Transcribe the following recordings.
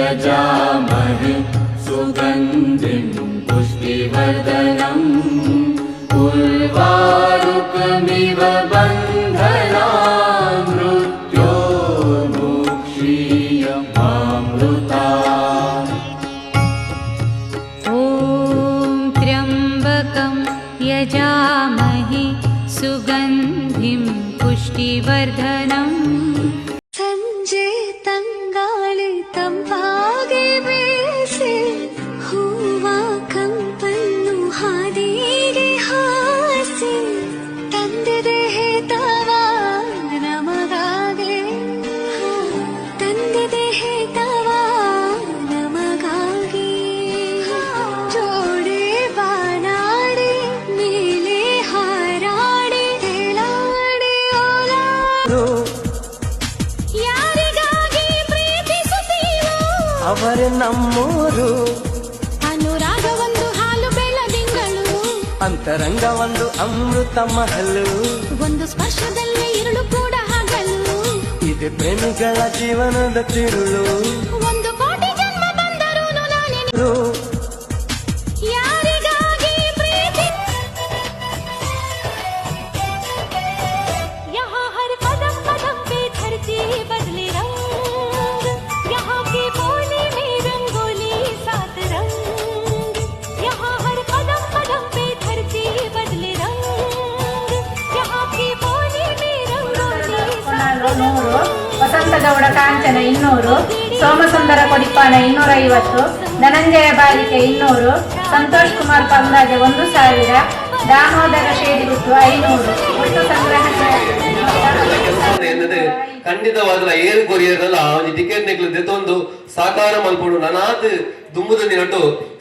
यजामहे सुगन्धिं पुष्टिवर्धनम् उर्वारुकमिव बन्धना मृत्यो मुक्षीयमामृता ॐ त्र्यम्बकं यजामहे सुगन्धिं पुष्टिवर्धनम् चेतङ्गालितम्ब ಅವರೇ ನಮ್ಮೂರು. ಅನುರಾಗ ಒಂದು ಹಾಲು ಬೆಳದಿಂಗಳು ಅಂತರಂಗ ಒಂದು ಅಮೃತ ಮಹಲು. ಒಂದು ಸ್ಪರ್ಶದಲ್ಲಿ ಇರುಳು ಕೂಡ ಹಗಲು. ಇದು ಪ್ರೇಮಿಗಳ ಜೀವನದ ತಿರುಳು. ಒಂದು ಕೋಟಿ ಜನ್ಮ ಬಂದರೂ ವಸಂತಗೌಡ ಕಾಂಚನ ಇನ್ನೂರು, ಸೋಮಸುಂದರ ಕೊಡಿಪಾನ ಇನ್ನೂರ ಐವತ್ತು ಧನಂಜಯ ಬಾಲಿಕೆ ಇನ್ನೂರು, ಸಂತೋಷ್ ಕುಮಾರ್ ಪಂದಾಜೆ ಒಂದು ಸಾವಿರ, ದಾಮೋದರ ಶೇಡಿಗುತ್ತು ಐನೂರು. ಒಟ್ಟು ಸಂಗ್ರಹ ಎನ್ನದೆ ಖಂಡಿತವಾದ ಏರು ಕೊರಿಯರಲ್ಲ ಅವನಿ ಟಿಕೆಟ್ ನೆಕ್ಲು ದೆತೊಂದು ಸಾಕಾರ ಮಲ್ಪಡು ನನಾತ್ ದುಮ್ಮುದ ದಿನಟು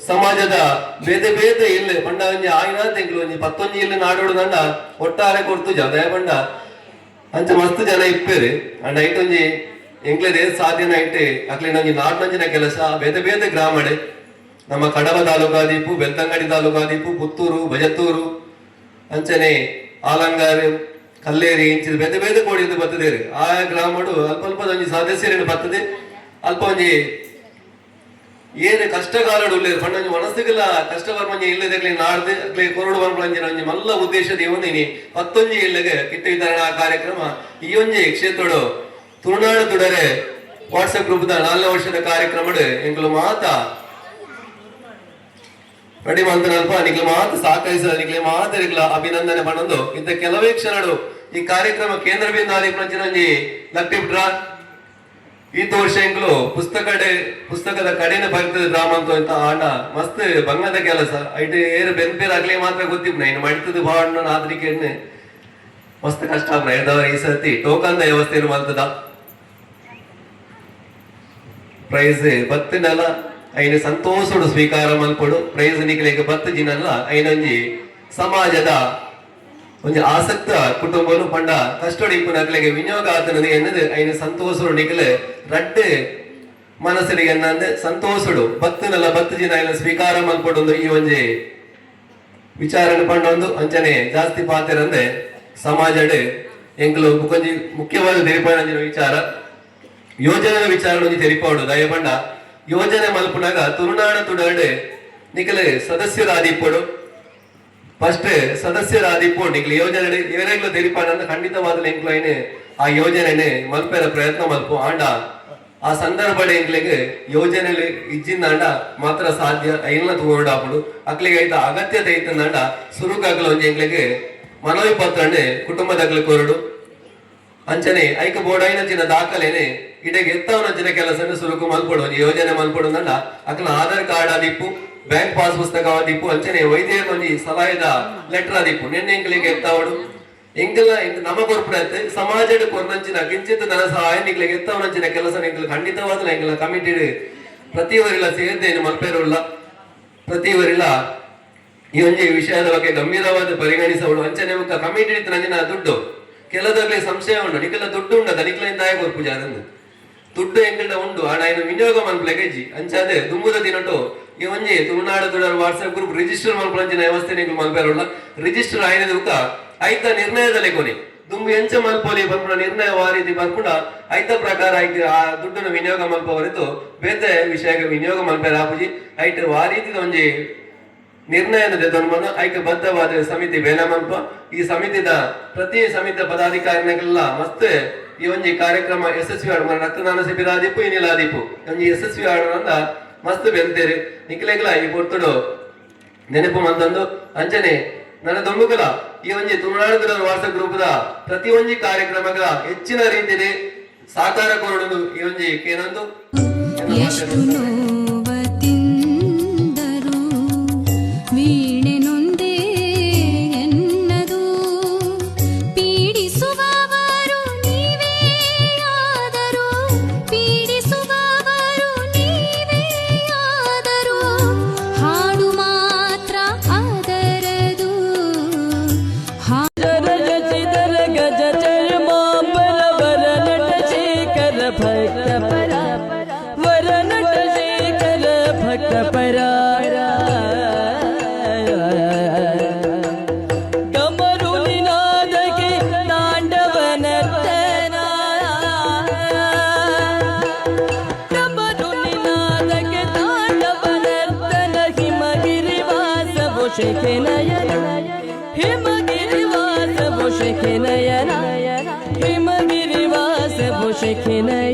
ಸಮಾಜದ ಬೇದೆ ಬೇದೆ ಇಲ್ಲ ಪಂಡ ಒಂಜಿ ಆಯ್ನ ತೆಂಗ್ಲು ಒಂಜಿ ಪತ್ತೊಂಜಿ ಇಲ್ಲ ನಾಡೋಡು ನಂಡ ಒಟ್ಟಾರೆ ಕೊಡ್ತು ಜನ ಪಂಡ. ಅಂಚ ಮಸ್ತ್ ಜನ ಇಪ್ಪೇರು ಒಂಜಿ ಐಟೊಂಜಿ ಎಂಕ್ಲೆದೆ ಸಾಧ್ಯನ ಐಟೆ ಅಕ್ಲಿನ ಒಂಜಿ ನಾಡ್ನಂಚಿನ ಕೆಲಸ, ಬೇತೆ ಬೇತೆ ಗ್ರಾಮಡೆ. ನಮ್ಮ ಕಡಬ ತಾಲೂಕಾದೀಪು, ಬೆಳ್ತಂಗಡಿ ತಾಲೂಕಾದೀಪು, ಪುತ್ತೂರು, ಬಜತ್ತೂರು, ಅಂಚನೆ, ಆಲಂಗಾರು, ಕಲ್ಲೇರಿ, ಇಂಚಿದ ಬೇತೆ ಬೇತೆ ಕೋಡಿದ್ದು ಬರ್ತದೆ ಆ ಗ್ರಾಮಡು ಅಲ್ಪ ಅಲ್ಪ ಒಂಜಿ ಸದಸ್ಯರೇನು ಬರ್ತದೆ? ಅಲ್ಪ ಒಂಜಿ ಏನು ಕಷ್ಟಗಾಲಡು ಉಳ್ಳೇರು ಪಂಡ ಒಂಜಿ ಮನಸ್ಸಿಗೆಲ್ಲ ಕಷ್ಟಗಾಲ ಮಂಜಿ ಇಲ್ಲದಕ್ಲೆ ನಾಡ್ದು ಕೊರಡು ಬರ್ಪಂಜಿನ ಒಂಜಿ ಮಲ್ಲ ಉದ್ದೇಶ ಇವನಿನಿ ಪತ್ತೊಂಜಿ ಇಲ್ಲಗೆ ಕಿಟ್ಟ ವಿತರಣ ಕಾರ್ಯಕ್ರಮ, ಈ ಒಂಜಿ ಕ್ಷೇತ್ರಡು ತುಳುನಾಡು ತುಡರೆ ವಾಟ್ಸಪ್ ಗ್ರೂಪ್ದ ನಾಲ್ನೇ ವರ್ಷದ ಕಾರ್ಯಕ್ರಮಡು ಮಾತ ಮಾತಾ ರೆಡಿ ಮಂತನಲ್ಪ ನಿಕ್ಲೆ ಮಾತು ಸಾಕೈಸ ನಿಕ್ಲೆ ಮಾತು ಇರ್ಲ ಅಭಿನಂದನೆ ಪಣಂದು ಇಂತ ಕೆಲವೇ ಕ್ಷಣಗಳು ಈ ಕಾರ್ಯಕ್ರಮ ಕೇಂದ್ರ ಬಿಂದು ಒಂಜಿ ಪ್ರಚನಂಜಿ ಲಕ್ಟಿಬಿಟ್ರ ಈ ವರ್ಷ ಎಂಕ್ಲು ಪುಸ್ತಕ ಪುಸ್ತಕದ ಕಡೆನ ಬರ್ತದೆ ಡ್ರಾಮ ಅಂತ ಅಂತ ಆಂಡ ಮಸ್ತ್ ಬಂಗದ ಕೆಲಸ ಐಟ್ ಏರು ಬೆನ್ಪೇರ್ ಆಗ್ಲೇ ಮಾತ್ರ ಗೊತ್ತಿಪ್ಪ ಇನ್ನು ಮಡಿತದ ಬಾಡ್ನ ಆದ್ರಿಕೆ ಮಸ್ತ್ ಕಷ್ಟ ಆಗ್ನ ಎದ್ದವರ ಈ ಸರ್ತಿ ಟೋಕನ್ ವ್ಯವಸ್ಥೆಯನ್ನು ಮಲ್ತದ ಪ್ರೈಸ್ ಬತ್ತಿನಲ್ಲ ಐನ ಸಂತೋಷಡು ಸ್ವೀಕಾರ ಮಲ್ಪಡು ಪ್ರೈಸ್ ನಿಕ್ಲಿಕ್ಕೆ ಬತ್ತು ಜಿನಲ್ಲ ಐನೊಂಜಿ ಸಮಾಜದ ಒಂಜಿ ಆಸಕ್ತ ಕುಟುಂಬನು ಪಂಡ ಕಷ್ಟಡಿ ನಕ್ಲೆಗೆ ವಿನಿಯೋಗ ಆತನದು ಎನ್ನದು ಐನ ಸಂತೋಷರು ನಿಕ್ಲೆ ರಟ್ಟೆ ಮನಸ್ಸಿಗೆ ಎನ್ನಂದೆ ಸಂತೋಷಡು. ಭಕ್ತನಲ್ಲ ಭಕ್ತ ಜಿನ ಐನ ಸ್ವೀಕಾರ ಮಲ್ಪಡೊಂದು ಈ ಒಂಜಿ ವಿಚಾರಣೆ ಪಂಡೊಂದು ಅಂಚನೆ ಜಾಸ್ತಿ ಪಾತ್ರರಂದೆ ಸಮಾಜಡೆ. ಎಂಕ್ಲು ಮುಖಂಜಿ ಮುಖ್ಯವಾದ ದೇಪಾನಂಜಿನ ವಿಚಾರ. ಯೋಜನೆ ವಿಚಾರ ತೆರಿಪಾಡು. ದಯಪಂಡ ಯೋಜನೆ ಮಲ್ಪುನಾಗ ತುರುನಾಣ ತುಡಡೆ ನಿಕಲೆ ಸದಸ್ಯರಾದಿಪ್ಪಡು ಫಸ್ಟ್ ಸದಸ್ಯರಾದಿಪ್ಪು ನಿಕ್ಲೆ ಯೋಜನೆ ಇವರೆಗ್ಲು ತೆರಿಪಾಡ ಅಂತ ಖಂಡಿತವಾದ ಎಂಕ್ಲೈನೆ ಆ ಯೋಜನೆನೆ ಮಲ್ಪೆರ ಪ್ರಯತ್ನ ಮಲ್ಪು ಆಂಡ. ಆ ಸಂದರ್ಭ ಎಂಕ್ಲೆಗೆ ಯೋಜನೆ ಇಜ್ಜಿಂದಾಂಡ ಮಾತ್ರ ಸಾಧ್ಯ. ಐಲ್ನ ತೋರ್ಡಾಪಡು ಅಕ್ಲಿಗೆ ಐತ ಅಗತ್ಯತೆ ಐತಂದಾಂಡ ಸುರುಕಾಗಲ ಒಂಜಿ ಎಂಕ್ಲೆಗೆ ಮನವಿ ಪತ್ರನೆ ಕುಟುಂಬದಾಗ್ಲಿ ಕೋರುಡು. ಅಂಚನೆ ಐಕ ಬೋಡಾಯಿನ ಚಿನ್ನ ದಾಖಲೆನೆ ಇಡೆಗೆ ಎತ್ತವನಂಚಿನ ಕೆಲಸ ಸುರುಕು ಮಲ್ಪಡು. ಯೋಜನೆ ಮಲ್ಪಡು ನಂಡ. ಅಕ್ಲ ಆಧಾರ್ ಕಾರ್ಡ್ ಆದಿಪ್ಪು. ಬ್ಯಾಂಕ್ ಪಾಸ್ ಪುಸ್ತಕ ಆದಿಪ್ಪು ಅಂಚನೆ ವೈದ್ಯ ಸಲಹೆದ ಲೆಟರ್ ಆದಿಪ್ಪು ನಿನ್ನೆ ಎಂಕ್ಲಿಗೆ ಎತ್ತವಡು. ಎಂಕಲ ನಮ್ಮ ಕೊರ್ಪಡತ್ತೆ ಸಮಾಜದ ಕೊರ್ನಂಚಿನ ಕಿಂಚಿತ್ ಧನ ಸಹಾಯ ನಿಕ್ಲಿಗೆ ಎತ್ತವನಂಚಿನ ಕೆಲಸ ನಿಕ್ಲು ಖಂಡಿತವಾದ ಎಂಕಲ ಕಮಿಟಿಡ್ ಪ್ರತಿಯವರಿಲ್ಲ ಸೇರ್ದೇನು ಮಲ್ಪೇರುಳ್ಳ ಪ್ರತಿವರಿಲ ಈ ಒಂಜಿ ವಿಷಯದ ಬಗ್ಗೆ ಗಂಭೀರವಾದ ಪರಿಗಣಿಸವಳು. ಅಂಚನೆ ಮುಖ ಕಮಿಟಿ ನಂಜಿನ ದುಡ್ಡು. ಕೆಲದಾಗ್ಲೇ ಸಂಶಯ ಉಂಡು ನಿಖಲ ದುಡ್ಡು ಉಂಡದ ನಿಖಲಿಂದ ಆಗ ಅದನ್ನು ದುಡ್ಡು ಎಂಕಲ್ಡ ಉಂಡು? ಹಣ ಇನ್ನು ವಿನಿಯೋಗ ಮಲ್ಪಲೆಗೆಜ್ಜಿ ಅಂಚಾದೆ ದುಂಬುದ ದಿನಟು ಈ ಒಂಜಿ ತುಳುನಾಡು ತುಳರ್ ವಾಟ್ಸ್ಆಪ್ ಗ್ರೂಪ್ ರಿಜಿಸ್ಟರ್ ಮನ್ಪುಲಂಚಿನ ವ್ಯವಸ್ಥೆ ನೀವು ಮಲ್ಪೇರುಲ್ಲ ರಿಜಿಸ್ಟರ್ ಆಯ್ನದ ಉಕ. ಐತ ನಿರ್ಣಯದಲ್ಲಿ ಕೊನೆ. ದುಂಬು ಎಂಚ ಮಲ್ಪೋಲಿ ಬರ್ಪುಣ ನಿರ್ಣಯ ಆ ರೀತಿ ಬರ್ಪುಣ ಐತ ಪ್ರಕಾರ ಐತಿ ಆ ದುಡ್ಡನ್ನು ವಿನಿಯೋಗ ಮಲ್ಪ ಹೊರತು ಬೇತೆ ವಿಷಯಕ್ಕೆ ವಿನಿಯೋಗ ಮಲ್ಪೇರ ಆಪುಜಿ ಆ ರೀತಿದ ಒಂಜಿ ನಿರ್ಣಯನ ತೆಗೆದುಕೊಂಡು ಐಕ್ಯಬದ್ಧವಾದ ಬದ್ಧವಾದ ಸಮಿತಿ ಬೇನ ಈ ಸಮಿತಿದ ಪ್ರತಿ ಸಮಿತಿ ಪದಾಧಿಕಾರಿಗಳೆಲ್ಲ ಮತ್ತೆ ಈ ಒಂಜಿ ಕಾರ್ಯಕ್ರಮ ಯಶಸ್ವಿ ಆಡು ರಕ್ತದಾನ ಶಿಬಿರ ಆದಿಪ್ಪು ಇನ್ನಿಲ್ಲ ಆದಿಪ್ಪು. ಒಂಜಿ ಯಶಸ್ವಿ ಆಡೋಣ ಮಸ್ತ್ ಬೆಂತೇರಿ ನಿಕ್ಲೆಗ್ಲ ಈ ಪೊರ್ತುಡು ನೆನಪು ಮಂದಂದು. ಅಂಚನೆ ನನ್ನ ದೊಂಬುಗಲ ಈ ಒಂಜಿ ತುಳುನಾಡು ವಾಸ ಗ್ರೂಪದ ಪ್ರತಿ ಒಂಜಿ ಕಾರ್ಯಕ್ರಮಗಳ ಹೆಚ್ಚಿನ ರೀತಿಯಲ್ಲಿ ಸಾಕಾರ ಕೊರಡುದು ಈ ಒಂಜಿ ಏನೊಂದು şekine yena Bima girivase bu şekine